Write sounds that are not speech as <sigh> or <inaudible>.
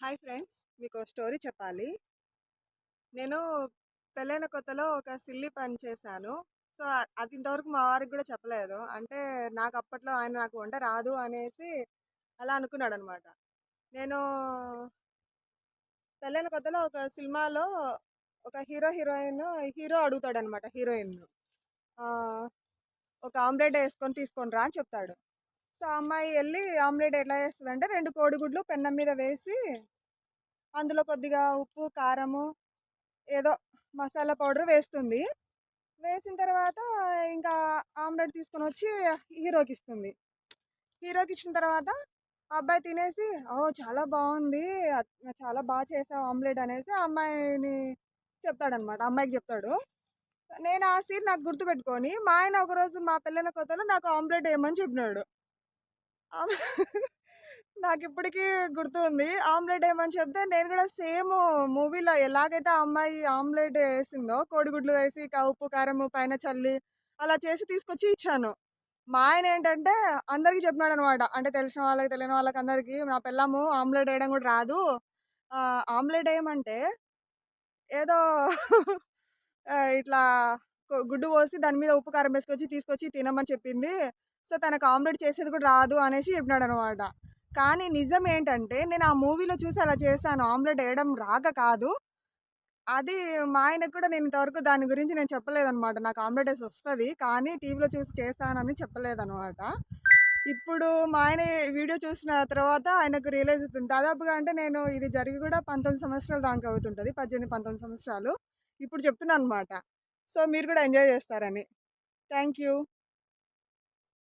Hi friends మీకు story చెప్పాలి. నేను పెళ్ళైన కొత్తలో ఒక సిల్లీ పని చేశాను. సో అది ఇంతవరకు మా వారికి కూడా చెప్పలేదు. అంటే నాకు అప్పట్లో ఆయన నాకు వంట రాదు అనేసి అలా అనుకున్నాడు అనమాట నేను పెళ్ళైన కొత్తలో ఒక సినిమాలో ఒక హీరో హీరోయిన్ హీరో అడుగుతాడు అనమాట హీరోయిన్ ఒక ఆమ్లెట్ వేసుకొని తీసుకొని రా అని చెప్తాడు. సో అమ్మాయి వెళ్ళి ఆమ్లెట్ ఎట్లా చేస్తుంది అంటే రెండు కోడిగుడ్లు పెన్నం మీద వేసి అందులో కొద్దిగా ఉప్పు కారము ఏదో మసాలా పౌడర్ వేస్తుంది. వేసిన తర్వాత ఇంకా ఆమ్లెట్ తీసుకొని వచ్చి హీరోకి ఇస్తుంది. హీరోకి ఇచ్చిన తర్వాత అబ్బాయి తినేసి ఓ చాలా బాగుంది. చాలా బాగా చేసావు ఆమ్లెట్ అనేసి అమ్మాయిని చెప్తాడనమాట. అమ్మాయికి చెప్తాడు. నేను ఆ సీన్ నాకు గుర్తుపెట్టుకొని మా ఆయన ఒకరోజు మా పిల్లల కొత్తలో నాకు ఆమ్లెట్ వేయమని చెప్పినాడు. ఆమ్- నాకు ఇప్పటికీ గుర్తు ఉంది ఆమ్లెట్ ఏమని చెప్తే నేను కూడా సేమ్ మూవీలో ఎలాగైతే ఆ అమ్మాయి ఆమ్లెట్ వేసిందో కోడిగుడ్లు వేసి ఉప్పు కారం పైన చల్లి అలా చేసి తీసుకొచ్చి ఇచ్చాను. మా ఆయన ఏంటంటే అందరికీ చెప్పినాడు అనమాట అంటే తెలిసిన వాళ్ళకి తెలియని వాళ్ళకి అందరికీ నా పిల్లము ఆమ్లెట్ వేయడం కూడా రాదు. ఆమ్లెట్ వేయమంటే ఏదో <laughs> ఇట్లా గుడ్డు పోసి దాని మీద ఉప్పు కారం వేసుకొచ్చి తీసుకొచ్చి తినమని చెప్పింది. సో తనకు ఆమ్లెట్ చేసేది కూడా రాదు అనేసి చెప్పినాడు అనమాట కానీ నిజం ఏంటంటే నేను ఆ మూవీలో చూసి అలా చేశాను. ఆమ్లెట్ వేయడం రాక కాదు. అది మా ఆయనకు కూడా నేను ఇంతవరకు దాని గురించి నేను చెప్పలేదన్నమాట నాకు ఆమ్లెట్ వేసి వస్తుంది. కానీ టీవీలో చూసి చేస్తానని చెప్పలేదన్నమాట ఇప్పుడు మా ఆయన వీడియో చూసిన తర్వాత ఆయనకు రియలైజ్ అవుతుంది. దాదాపుగా అంటే నేను ఇది జరిగి కూడా పంతొమ్మిది సంవత్సరాలు దానికి అవుతుంటుంది. పద్దెనిమిది పంతొమ్మిది సంవత్సరాలు. ఇప్పుడు చెప్తున్నాను అనమాట సో మీరు కూడా ఎంజాయ్ చేస్తారని. Thank you